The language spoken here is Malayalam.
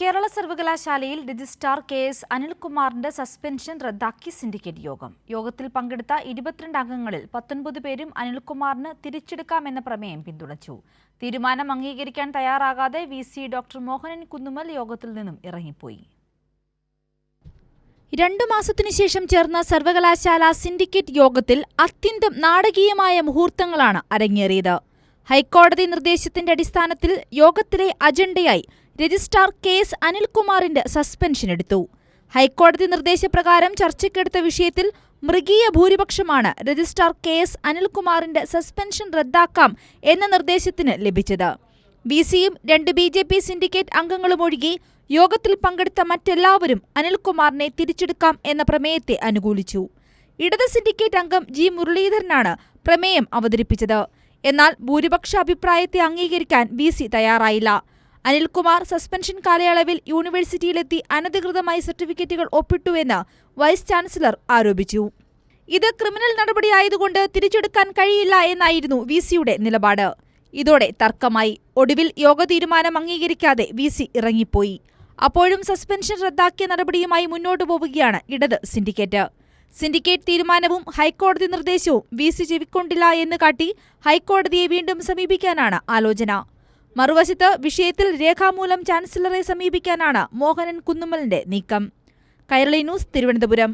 കേരള സർവകലാശാലയിൽ രജിസ്ട്രാർ കെ എസ് അനിൽകുമാറിന്റെ സസ്പെൻഷൻ റദ്ദാക്കി സിൻഡിക്കേറ്റ് യോഗം. യോഗത്തിൽ പങ്കെടുത്ത ഇരുപത്തിരണ്ട് അംഗങ്ങളിൽ പത്തൊൻപത് പേരും അനിൽകുമാറിന് തിരിച്ചെടുക്കാമെന്ന പ്രമേയം പിന്തുണച്ചു. തീരുമാനം അംഗീകരിക്കാൻ തയ്യാറാകാതെ V C doctor Mohanan Kunnummal യോഗത്തിൽ നിന്നും ഇറങ്ങിപ്പോയി. രണ്ടു മാസത്തിനു ശേഷം ചേർന്ന സർവകലാശാല സിൻഡിക്കേറ്റ് യോഗത്തിൽ അത്യന്തം നാടകീയമായ മുഹൂർത്തങ്ങളാണ് അരങ്ങേറിയത്. ഹൈക്കോടതി നിർദ്ദേശത്തിന്റെ അടിസ്ഥാനത്തിൽ യോഗത്തിലെ അജണ്ടയായി രജിസ്ട്രാർ കെ എസ് അനിൽകുമാറിന്റെ സസ്പെൻഷൻ എടുത്തു. ഹൈക്കോടതി നിർദ്ദേശപ്രകാരം ചർച്ചയ്ക്കെടുത്ത വിഷയത്തിൽ മൃഗീയ ഭൂരിപക്ഷമാണ് രജിസ്ട്രാർ കെ എസ് അനിൽകുമാറിന്റെ സസ്പെൻഷൻ റദ്ദാക്കാം എന്ന നിർദ്ദേശത്തിന് ലഭിച്ചത്. വി സിയും രണ്ട് ബി ജെ പി സിൻഡിക്കേറ്റ് അംഗങ്ങളും ഒഴികെ യോഗത്തിൽ പങ്കെടുത്ത മറ്റെല്ലാവരും അനിൽകുമാറിനെ തിരിച്ചെടുക്കാം എന്ന പ്രമേയത്തെ അനുകൂലിച്ചു. ഇടത് സിൻഡിക്കേറ്റ് അംഗം ജി മുരളീധരനാണ് പ്രമേയം അവതരിപ്പിച്ചത്. എന്നാൽ ഭൂരിപക്ഷ അഭിപ്രായത്തെ അംഗീകരിക്കാൻ വി തയ്യാറായില്ല. അനിൽകുമാർ സസ്പെൻഷൻ കാലയളവിൽ യൂണിവേഴ്സിറ്റിയിലെത്തി അനധികൃതമായി സർട്ടിഫിക്കറ്റുകൾ ഒപ്പിട്ടുവെന്ന് വൈസ് ചാൻസലർ ആരോപിച്ചു. ഇത് ക്രിമിനൽ നടപടിയായതുകൊണ്ട് തിരിച്ചെടുക്കാൻ കഴിയില്ല എന്നായിരുന്നു വി സിയുടെ നിലപാട്. ഇതോടെ തർക്കമായി. ഒടുവിൽ യോഗ തീരുമാനം അംഗീകരിക്കാതെ വി സി ഇറങ്ങിപ്പോയി. അപ്പോഴും സസ്പെൻഷൻ റദ്ദാക്കിയ നടപടിയുമായി മുന്നോട്ടു പോവുകയാണ് ഇടത് സിൻഡിക്കേറ്റ്. സിൻഡിക്കേറ്റ് തീരുമാനവും ഹൈക്കോടതി നിർദ്ദേശവും വി സി ചെവിക്കൊണ്ടില്ല എന്ന് കാട്ടി ഹൈക്കോടതിയെ വീണ്ടും സമീപിക്കാനാണ് ആലോചന. മറുവശത്ത് വിഷയത്തിൽ രേഖാമൂലം ചാൻസലറെ സമീപിക്കാനാണ് മോഹനൻ കുന്നുമ്മലിന്റെ നീക്കം. കൈരളി ന്യൂസ് തിരുവനന്തപുരം.